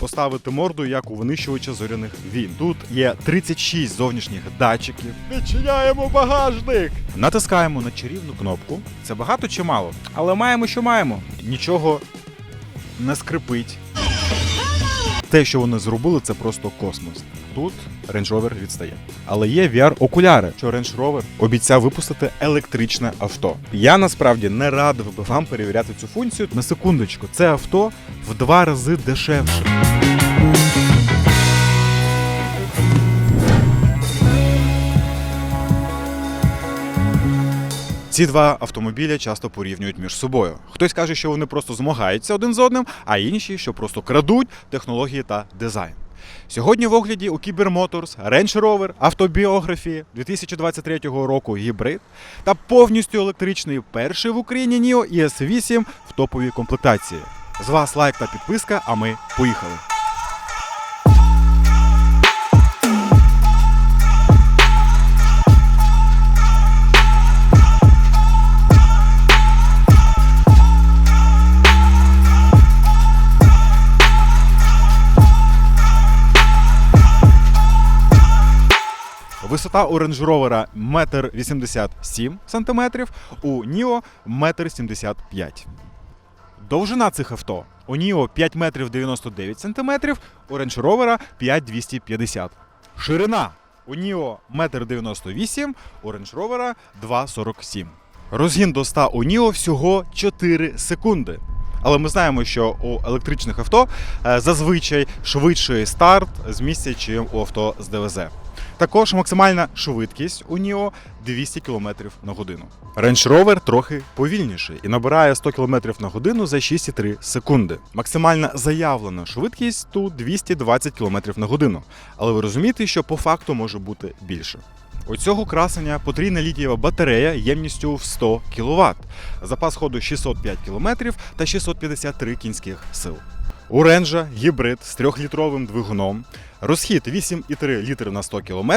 Поставити морду як у винищувача зоряних війн. Тут є 36 зовнішніх датчиків. Відчиняємо багажник. Натискаємо на чарівну кнопку. Це багато чи мало? Але маємо, що маємо. Нічого не скрипить. Те, що вони зробили, це просто космос. Тут Range Rover відстає. Але є VR-окуляри, що Range Rover обіцяв випустити електричне авто. Я насправді не радив би вам перевіряти цю функцію. На секундочку, це авто в два рази дешевше. Ці два автомобіля часто порівнюють між собою. Хтось каже, що вони просто змагаються один з одним, а інші, що просто крадуть технології та дизайн. Сьогодні в огляді у Кібер Motors Range Rover автобіографії 2023 року гібрид та повністю електричний перший в Україні NIO ES8 в топовій комплектації. З вас лайк та підписка, а ми поїхали. Висота у Range Rover 1,87 см, у NIO 1,75 м. Довжина цих авто. У NIO 5 метрів 99 см, у Range Rover 5,250 Ширина. У NIO 1,98 м, у Range Rover 2,47 Розгін до 100 у NIO всього 4 секунди. Але ми знаємо, що у електричних авто е, зазвичай швидший старт з місця, чим у авто з ДВЗ. Також максимальна швидкість у Ніо 200 км на годину. Range Rover трохи повільніший і набирає 100 км на годину за 6,3 секунди. Максимальна заявлена швидкість тут 220 км на годину. Але ви розумієте, що по факту може бути більше. У цього красення потрійна літієва батарея ємністю в 100 кВт, запас ходу 605 км та 653 кінських сил. У ренжа гібрид з 3-літровим двигуном, розхід 8,3 літри на 100 км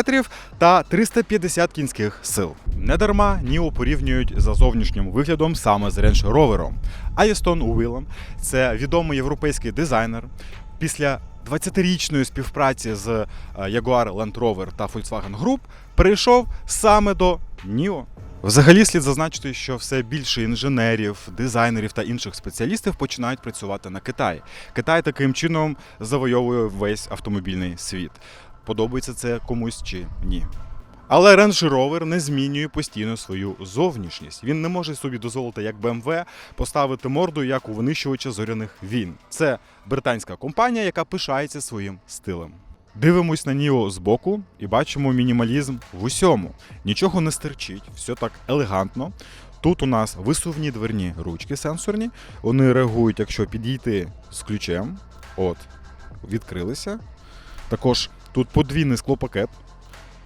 та 350 кінських сил. Недарма Ніо порівнюють за зовнішнім виглядом саме з Range Rover. Аєстон Уілом це відомий європейський дизайнер. Після 20-річної співпраці з е, Jaguar Land Rover та Volkswagen Group перейшов саме до Ніо. Взагалі слід зазначити, що все більше інженерів, дизайнерів та інших спеціалістів починають працювати на Китаї. Китай таким чином завойовує весь автомобільний світ. Подобається це комусь чи ні. Але Range Rover не змінює постійно свою зовнішність. Він не може собі дозволити, як BMW, поставити морду як у винищувача зоряних війн. Це британська компанія, яка пишається своїм стилем. Дивимось на Ніо збоку і бачимо мінімалізм в усьому. Нічого не стерчить, все так елегантно. Тут у нас висувні дверні ручки сенсорні. Вони реагують, якщо підійти з ключем. От, відкрилися. Також тут подвійний склопакет.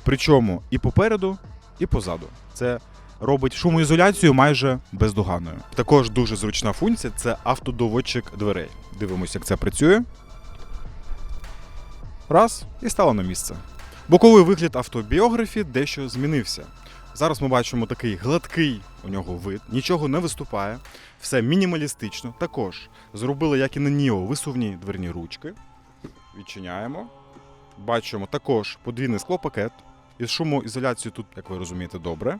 Причому і попереду, і позаду. Це робить шумоізоляцію майже бездоганною. Також дуже зручна функція це автодоводчик дверей. Дивимося, як це працює. Раз і стало на місце. Боковий вигляд автобіографі дещо змінився. Зараз ми бачимо такий гладкий у нього вид, нічого не виступає, все мінімалістично. Також зробили, як і на Ніо, висувні дверні ручки. Відчиняємо. Бачимо також подвійний склопакет. Із шумоізоляцією тут, як ви розумієте, добре.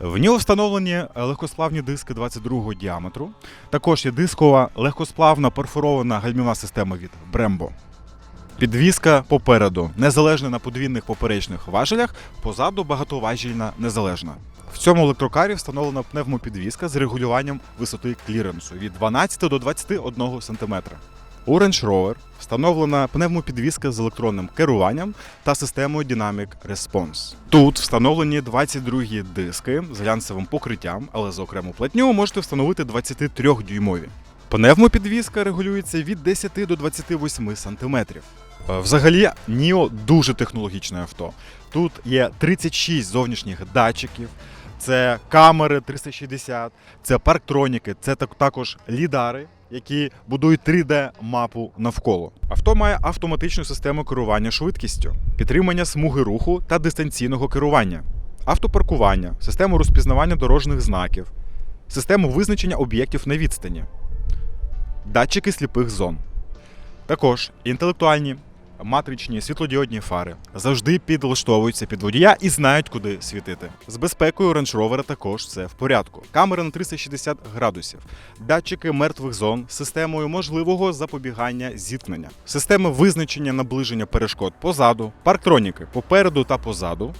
В нього встановлені легкосплавні диски 22-го діаметру. Також є дискова легкосплавна перфорована гальмівна система від Brembo. Підвізка попереду незалежна на подвійних поперечних важелях, позаду багатоважільна незалежна. В цьому електрокарі встановлена пневмопідвізка з регулюванням висоти кліренсу від 12 до 21 см. У Range Rover встановлена пневмопідвізка з електронним керуванням та системою Dynamic Response. Тут встановлені 22 диски з глянцевим покриттям, але за окрему платню можете встановити 23-дюймові. Пневмопідвізка регулюється від 10 до 28 см. Взагалі, Ніо дуже технологічне авто. Тут є 36 зовнішніх датчиків, це камери 360, це парктроніки, це також лідари, які будують 3D-мапу навколо. Авто має автоматичну систему керування швидкістю, підтримання смуги руху та дистанційного керування, автопаркування, систему розпізнавання дорожніх знаків, систему визначення об'єктів на відстані, датчики сліпих зон. Також інтелектуальні матричні світлодіодні фари завжди підлаштовуються під водія і знають, куди світити. З безпекою Range Rover також все в порядку. Камера на 360 градусів, датчики мертвих зон системою можливого запобігання зіткнення, системи визначення наближення перешкод позаду, парктроніки попереду та позаду,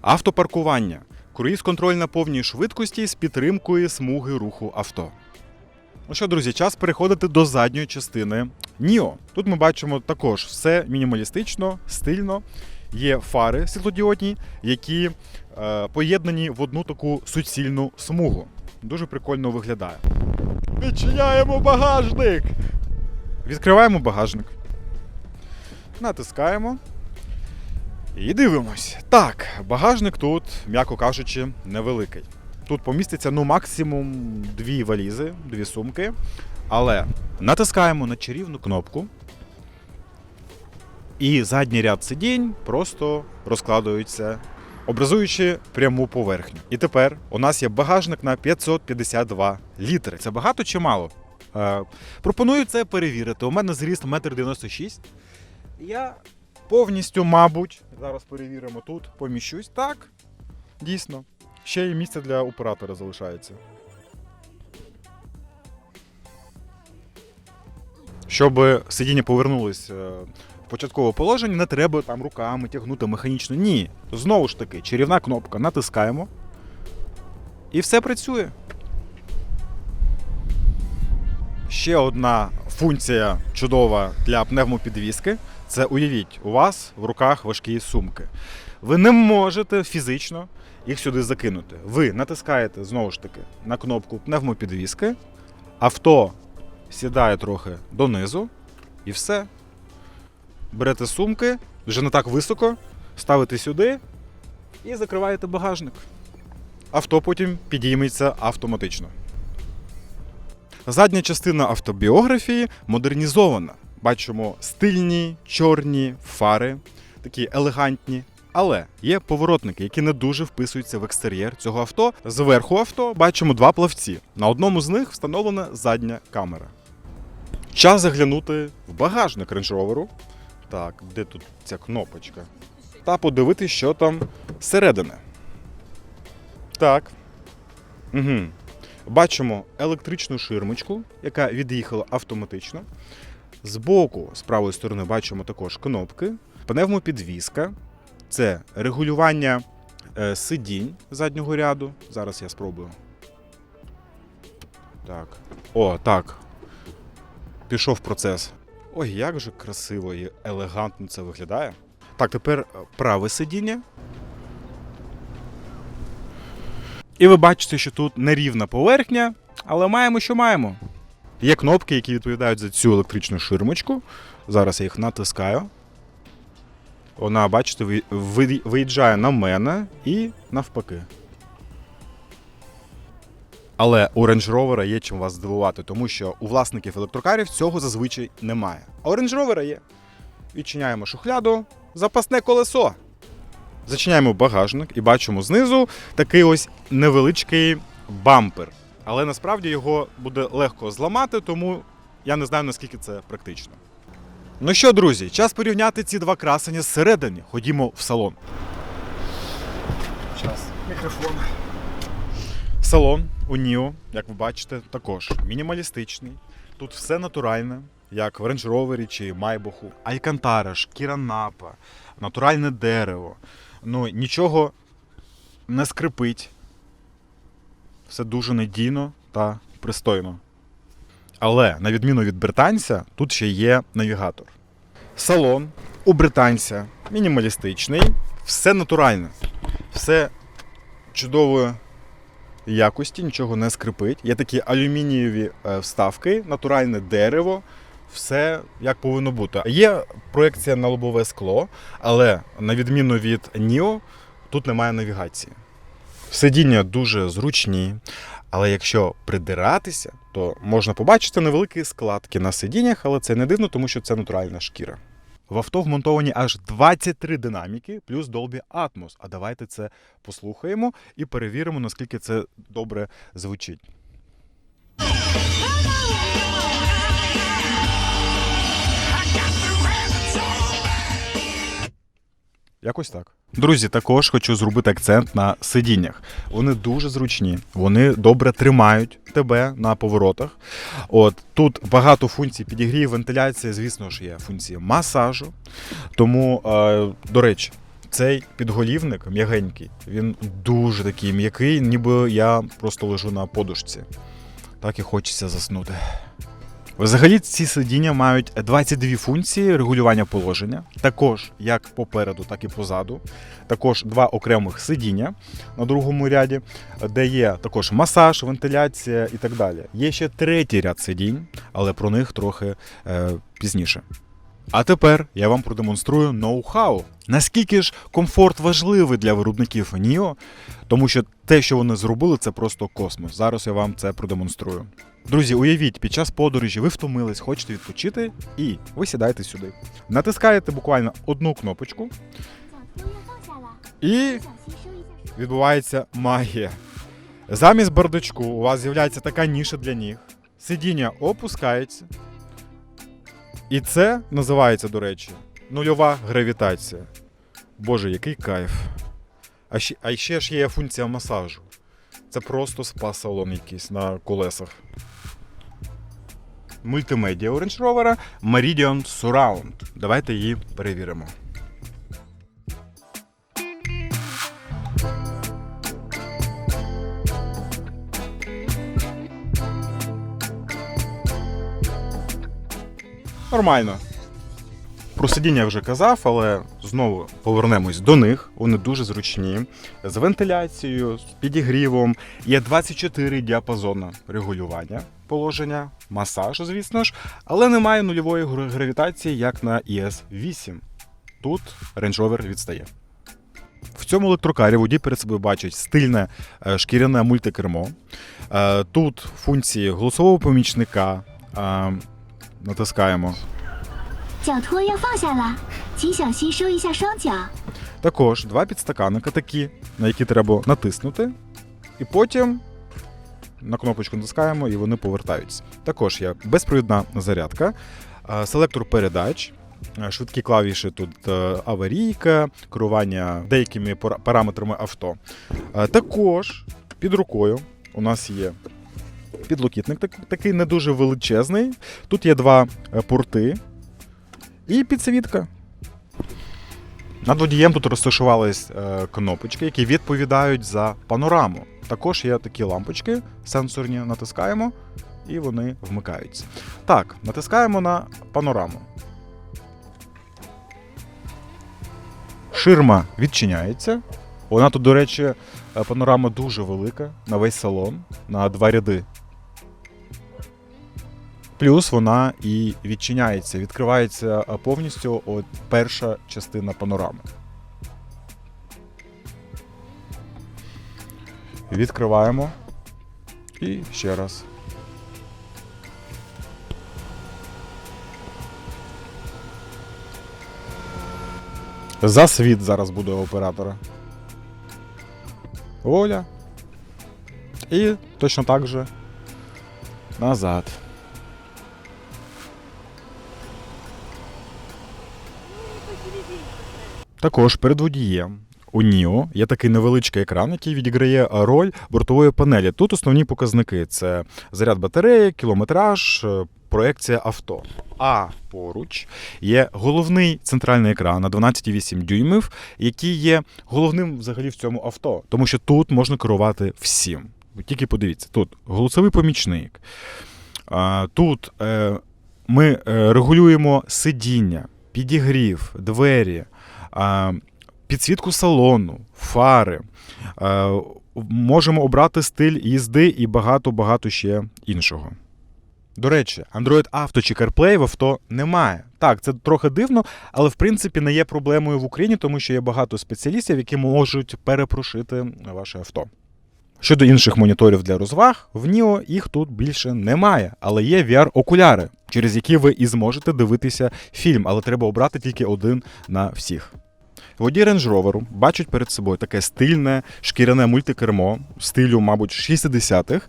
автопаркування, круїз-контроль на повній швидкості з підтримкою смуги руху авто. Ну що, друзі, час переходити до задньої частини Ніо. Тут ми бачимо також все мінімалістично, стильно. Є фари світлодіодні, які е, поєднані в одну таку суцільну смугу. Дуже прикольно виглядає. Відчиняємо багажник. Відкриваємо багажник. Натискаємо. І дивимось. Так, багажник тут, м'яко кажучи, невеликий. Тут поміститься ну максимум дві валізи, дві сумки. Але натискаємо на чарівну кнопку. І задній ряд сидінь просто розкладується, образуючи пряму поверхню. І тепер у нас є багажник на 552 літри. Це багато чи мало? Е, пропоную це перевірити. У мене зріст 1,96 м. Я повністю, мабуть, зараз перевіримо тут, поміщусь. Так, дійсно. Ще й місце для оператора залишається. Щоб сидіння повернулось е, в початкове положення, не треба там руками тягнути механічно. Ні. Знову ж таки, чарівна кнопка натискаємо. І все працює. Ще одна функція чудова для пневмопідвіски це уявіть, у вас в руках важкі сумки. Ви не можете фізично їх сюди закинути. Ви натискаєте знову ж таки на кнопку пневмопідвіски, авто сідає трохи донизу, і все. Берете сумки, вже не так високо, ставите сюди і закриваєте багажник. Авто потім підійметься автоматично. Задня частина автобіографії модернізована. Бачимо стильні чорні фари, такі елегантні. Але є поворотники, які не дуже вписуються в екстер'єр цього авто. Зверху авто бачимо два плавці. На одному з них встановлена задня камера. Час заглянути в багажник Range Rover. Так, де тут ця кнопочка? Та подивитися, що там зсередини. Так. Угу. Бачимо електричну ширмочку, яка від'їхала автоматично. Збоку, з правої сторони, бачимо також кнопки, пневмопідвізка. Це регулювання е, сидінь заднього ряду. Зараз я спробую. Так. О, так. Пішов процес. Ой, як же красиво і елегантно це виглядає. Так, тепер е, праве сидіння. І ви бачите, що тут нерівна поверхня, але маємо, що маємо. Є кнопки, які відповідають за цю електричну ширмочку. Зараз я їх натискаю. Вона, бачите, ви- ви- виїжджає на мене і навпаки. Але у Range Rover є чим вас здивувати, тому що у власників електрокарів цього зазвичай немає. А у Range Rover є. Відчиняємо шухляду, запасне колесо. Зачиняємо багажник і бачимо знизу такий ось невеличкий бампер. Але насправді його буде легко зламати, тому я не знаю, наскільки це практично. Ну що, друзі, час порівняти ці два красення зсередини. Ходімо в салон. Час. Мікрофон. Салон у Ніо, як ви бачите, також мінімалістичний. Тут все натуральне, як в Range Rover чи Майбаху. Алькантара, шкіра напа, натуральне дерево. Ну, нічого не скрипить. Все дуже надійно та пристойно. Але на відміну від британця, тут ще є навігатор. Салон у британця мінімалістичний, все натуральне, все чудової якості, нічого не скрипить. Є такі алюмінієві е, вставки, натуральне дерево, все як повинно бути. Є проекція на лобове скло, але на відміну від NIO, тут немає навігації. Сидіння дуже зручні, але якщо придиратися, то можна побачити невеликі складки на сидіннях, але це не дивно, тому що це натуральна шкіра. В авто вмонтовані аж 23 динаміки, плюс Dolby Atmos. А давайте це послухаємо і перевіримо, наскільки це добре звучить. Якось так. Друзі, також хочу зробити акцент на сидіннях. Вони дуже зручні, вони добре тримають тебе на поворотах. От тут багато функцій підігрів, вентиляція, звісно ж, є функції масажу. Тому, е, до речі, цей підголівник м'ягенький, він дуже такий м'який, ніби я просто лежу на подушці. Так і хочеться заснути. Взагалі ці сидіння мають 22 функції регулювання положення, також як попереду, так і позаду. Також два окремих сидіння на другому ряді, де є також масаж, вентиляція і так далі. Є ще третій ряд сидінь, але про них трохи е, пізніше. А тепер я вам продемонструю ноу-хау. Наскільки ж комфорт важливий для виробників NIO, тому що те, що вони зробили, це просто космос. Зараз я вам це продемонструю. Друзі, уявіть, під час подорожі ви втомились, хочете відпочити і ви сідаєте сюди. Натискаєте буквально одну кнопочку і відбувається магія. Замість бардачку у вас з'являється така ніша для ніг. Сидіння опускається. І це називається, до речі, нульова гравітація. Боже, який кайф. А ще, а ще ж є функція масажу. Це просто спа-салон якийсь на колесах. Мультимедіа у Range Rover Meridian Surround. Давайте її перевіримо. Нормально. Про сидіння вже казав, але знову повернемось до них. Вони дуже зручні. З вентиляцією, з підігрівом. Є 24 діапазони регулювання положення, масаж, звісно ж, але немає нульової гравітації, як на ES 8. Тут Range Rover відстає. В цьому електрокарі водій перед собою бачить стильне е, шкіряне мультикермо. Е, Тут функції голосового помічника. е, Натискаємо. 脚托要放下了，请小心收一下双脚。 Також два підстаканника такі, на які треба натиснути. І потім на кнопочку натискаємо і вони повертаються. Також є безпровідна зарядка, е, селектор передач, е, швидкі клавіші тут е, аварійка, керування деякими пара- параметрами авто. Е, Також під рукою у нас є підлокітник, так- такий не дуже величезний. Тут є два е, порти і підсвітка. Над водієм тут розташувались е, кнопочки, які відповідають за панораму. Також є такі лампочки сенсорні, натискаємо, і вони вмикаються. Так, натискаємо на панораму. Ширма відчиняється. Вона тут, до речі, е, панорама дуже велика на весь салон, на два ряди. Плюс вона і відчиняється, відкривається повністю от перша частина панорами. Відкриваємо. І ще раз. За світ зараз буде оператора. Оля. І точно так же назад. Також перед водієм у Ніо є такий невеличкий екран, який відіграє роль бортової панелі. Тут основні показники: це заряд батареї, кілометраж, е, проекція авто. А поруч є головний центральний екран на 12,8 дюймів, який є головним взагалі в цьому авто, тому що тут можна керувати всім. Тільки подивіться, тут голосовий помічник. Тут е, ми е, регулюємо сидіння, підігрів, двері, підсвітку салону, фари. Можемо обрати стиль їзди і багато-багато ще іншого. До речі, Android Auto чи CarPlay в авто немає. Так, це трохи дивно, але в принципі не є проблемою в Україні, тому що є багато спеціалістів, які можуть перепрошити ваше авто. Щодо інших моніторів для розваг, в Nio їх тут більше немає, але є VR-окуляри, через які ви і зможете дивитися фільм, але треба обрати тільки один на всіх. Водій Range Rover бачить перед собою таке стильне шкіряне мультикермо стилю, мабуть, 60-х.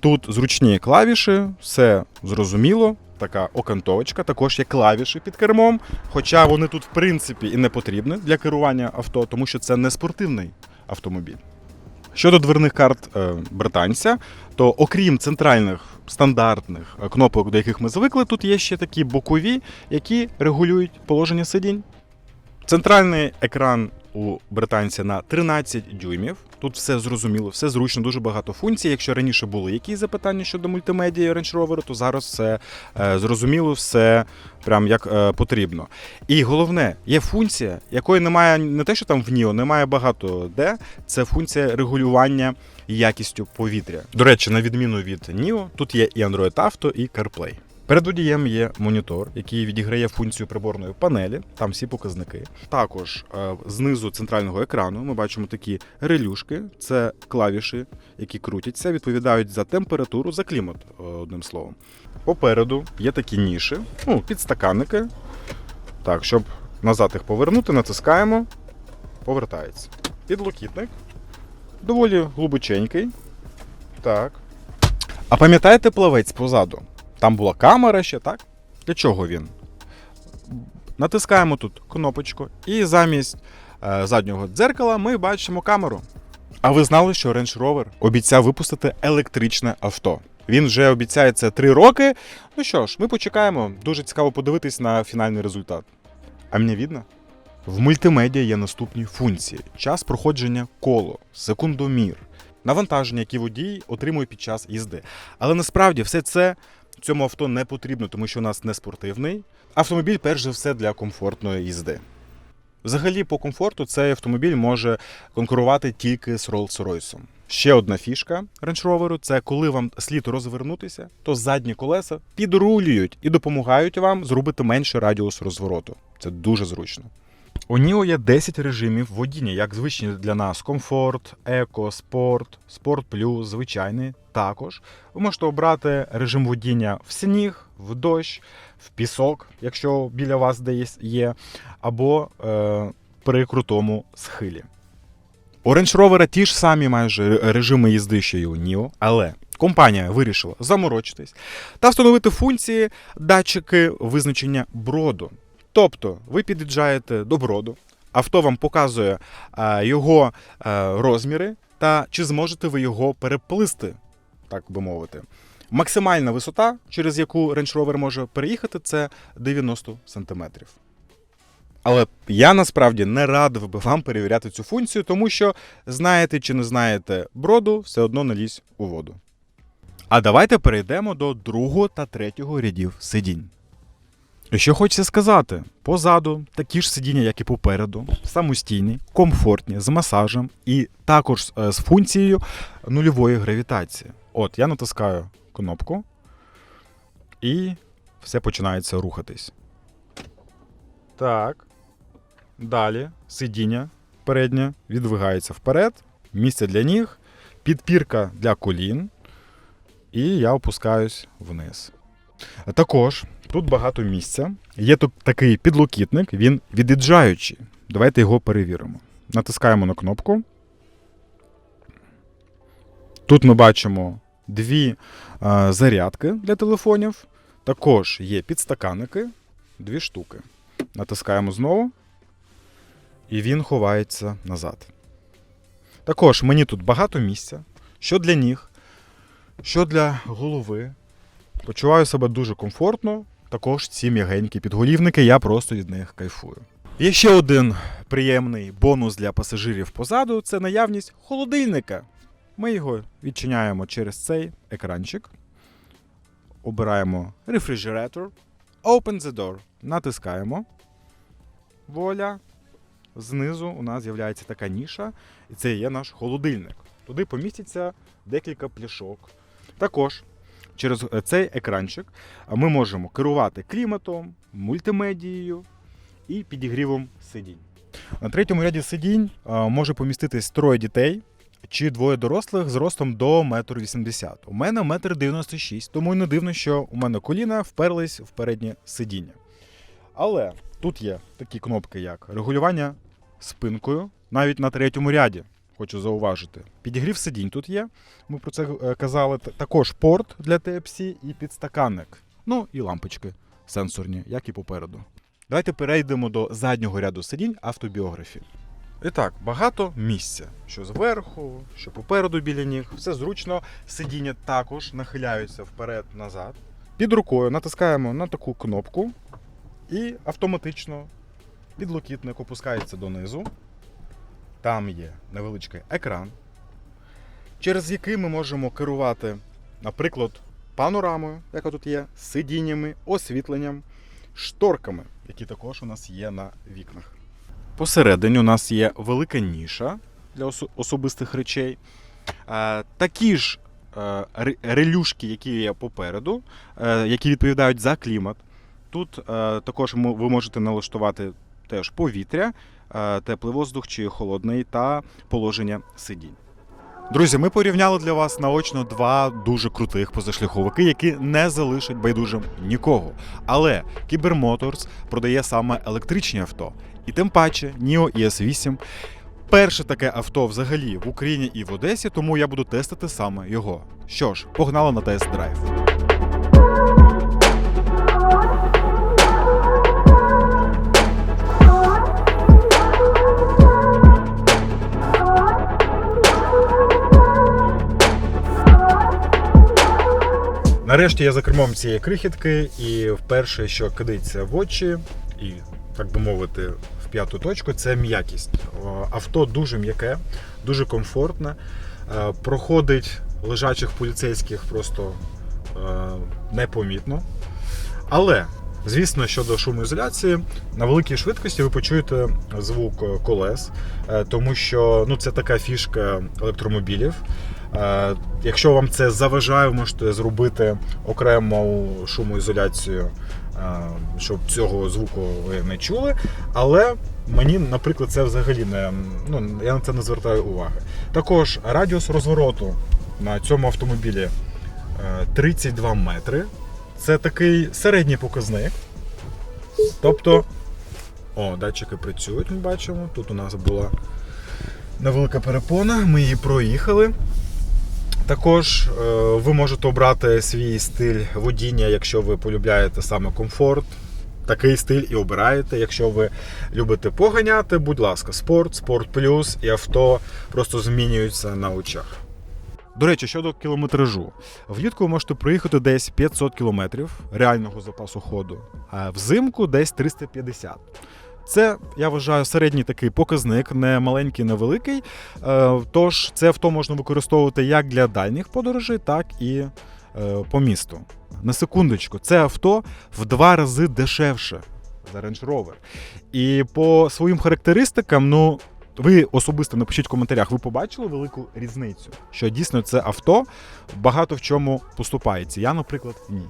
Тут зручні клавіші, все зрозуміло, така окантовочка, також є клавіші під кермом. Хоча вони тут, в принципі, і не потрібні для керування авто, тому що це не спортивний автомобіль. Щодо дверних карт е, британця, то окрім центральних стандартних е, кнопок, до яких ми звикли, тут є ще такі бокові, які регулюють положення сидінь. Центральний екран у британця на 13 дюймів. Тут все зрозуміло, все зручно, дуже багато функцій. Якщо раніше були якісь запитання щодо мультимедії Range Rover, то зараз все е, зрозуміло, все прям як е, потрібно. І головне, є функція, якої немає не те, що там в NIO, немає багато де. Це функція регулювання якістю повітря. До речі, на відміну від NIO, тут є і Android Auto, і CarPlay. Перед водієм є монітор, який відіграє функцію приборної панелі, там всі показники. Також е, знизу центрального екрану ми бачимо такі релюшки, це клавіші, які крутяться, відповідають за температуру, за клімат, е, одним словом. Попереду є такі ніші, ну, підстаканники. Так, щоб назад їх повернути, натискаємо, повертається. Підлокітник. Доволі глибоченький. Так. А пам'ятаєте плавець позаду? Там була камера ще, так? Для чого він? Натискаємо тут кнопочку, і замість е, заднього дзеркала ми бачимо камеру. А ви знали, що Range Rover обіцяв випустити електричне авто? Він вже обіцяє це три роки. Ну що ж, ми почекаємо. Дуже цікаво подивитись на фінальний результат. А мені видно? В мультимедіа є наступні функції: час проходження коло, секундомір, навантаження, які водій отримує під час їзди. Але насправді все це цьому авто не потрібно, тому що у нас не спортивний. Автомобіль, перш за все, для комфортної їзди. Взагалі, по комфорту цей автомобіль може конкурувати тільки з Rolls-Royce. Ще одна фішка Range Rover – це коли вам слід розвернутися, то задні колеса підрулюють і допомагають вам зробити менший радіус розвороту. Це дуже зручно. У Ніо є 10 режимів водіння, як звичні для нас: комфорт, еко, спорт, спорт плюс, звичайний. Також ви можете обрати режим водіння в сніг, в дощ, в пісок, якщо біля вас десь є, або е, при крутому схилі. У Range Rover ті ж самі майже режими їзди, що і у Nio, але компанія вирішила заморочитись та встановити функції датчики визначення броду. Тобто ви під'їжджаєте до броду, авто вам показує а, його а, розміри та чи зможете ви його переплисти, так би мовити. Максимальна висота, через яку Range Rover може переїхати, це 90 см. Але я насправді не радив би вам перевіряти цю функцію, тому що знаєте чи не знаєте броду, все одно не лізь у воду. А давайте перейдемо до другого та третього рядів сидінь. Що хочеться сказати, позаду такі ж сидіння, як і попереду, самостійні, комфортні, з масажем і також е, з функцією нульової гравітації. От, я натискаю кнопку, і все починається рухатись. Так. Далі сидіння переднє відвигається вперед, місце для ніг, підпірка для колін, і я опускаюсь вниз. Також тут багато місця. Є тут такий підлокітник, він від'їжджаючий. Давайте його перевіримо. Натискаємо на кнопку. Тут ми бачимо дві е, зарядки для телефонів. Також є підстаканники, дві штуки. Натискаємо знову, і він ховається назад. Також мені тут багато місця, що для ніг, що для голови. Почуваю себе дуже комфортно. Також ці м'ягенькі підголівники, я просто від них кайфую. Є ще один приємний бонус для пасажирів позаду це наявність холодильника. Ми його відчиняємо через цей екранчик. Обираємо рефрижератор, Open the door. Натискаємо. Воля. Знизу у нас з'являється така ніша, і це є наш холодильник. Туди поміститься декілька пляшок. Також через е, цей екранчик ми можемо керувати кліматом, мультимедією і підігрівом сидінь. На третьому ряді сидінь може поміститись троє дітей чи двоє дорослих з ростом до 1,80 м. У мене 1,96 м, тому й не дивно, що у мене коліна вперлись в переднє сидіння. Але тут є такі кнопки, як регулювання спинкою, навіть на третьому ряді. Хочу зауважити. Підігрів сидінь тут є. Ми про це е, казали. Також порт для TFC і підстаканник. Ну і лампочки сенсорні, як і попереду. Давайте перейдемо до заднього ряду сидінь автобіографі. І так, багато місця. Що зверху, що попереду біля ніг. Все зручно. Сидіння також нахиляються вперед-назад. Під рукою натискаємо на таку кнопку і автоматично підлокітник опускається донизу. Там є невеличкий екран, через який ми можемо керувати, наприклад, панорамою, яка тут є, сидіннями, освітленням, шторками, які також у нас є на вікнах. Посередині у нас є велика ніша для осо- особистих речей. Е, Такі ж е, релюшки, які є попереду, е, які відповідають за клімат. Тут також ви можете налаштувати теж повітря, теплий воздух чи холодний та положення сидінь. Друзі, ми порівняли для вас наочно два дуже крутих позашляховики, які не залишать байдужим нікого. Але Кібер Motors продає саме електричні авто, і тим паче NIO ES8 перше таке авто взагалі в Україні і в Одесі, тому я буду тестити саме його. Що ж, погнали на тест-драйв. Нарешті я за кермом цієї крихітки, і вперше, що кидається в очі, і так би мовити, в п'яту точку, це м'якість. Авто дуже м'яке, дуже комфортне, е, проходить лежачих поліцейських просто е, непомітно. Але, звісно, щодо шумоізоляції, на великій швидкості ви почуєте звук колес, е, тому що ну, це така фішка електромобілів. Е, Якщо вам це заважає, можете зробити окрему шумоізоляцію, е, щоб цього звуку ви не чули. Але мені, наприклад, це взагалі не ну, я на це не звертаю уваги. Також радіус розвороту на цьому автомобілі е, 32 метри. Це такий середній показник. Тобто, о, датчики працюють, ми бачимо. Тут у нас була невелика перепона, ми її проїхали. Також е, ви можете обрати свій стиль водіння, якщо ви полюбляєте саме комфорт. Такий стиль і обираєте. Якщо ви любите поганяти, будь ласка, спорт, спорт плюс і авто просто змінюються на очах. До речі, щодо кілометражу, влітку ви можете проїхати десь 500 кілометрів реального запасу ходу, а взимку десь 350. Це, я вважаю, середній такий показник, не маленький, не великий. Е, Тож це авто можна використовувати як для дальніх подорожей, так і е, по місту. На секундочку, це авто в два рази дешевше за Range Rover. І по своїм характеристикам, ну. Ви особисто напишіть в коментарях, ви побачили велику різницю, що дійсно це авто багато в чому поступається. Я, наприклад, ні.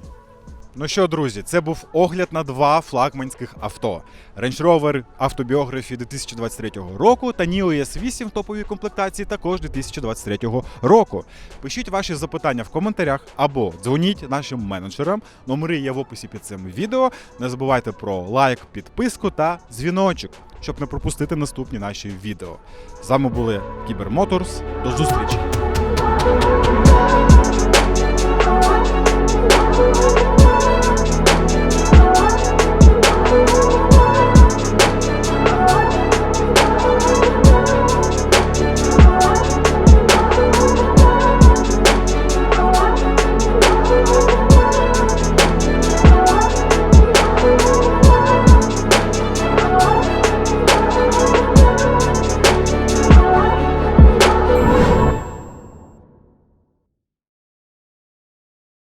Ну що, друзі, це був огляд на два флагманських авто: Range Rover автобіографії 2023 року та NIO ES8 в топовій комплектації також 2023 року. Пишіть ваші запитання в коментарях або дзвоніть нашим менеджерам. Номери є в описі під цим відео. Не забувайте про лайк, підписку та дзвіночок, щоб не пропустити наступні наші відео. З вами були Кібер Моторс. До зустрічі!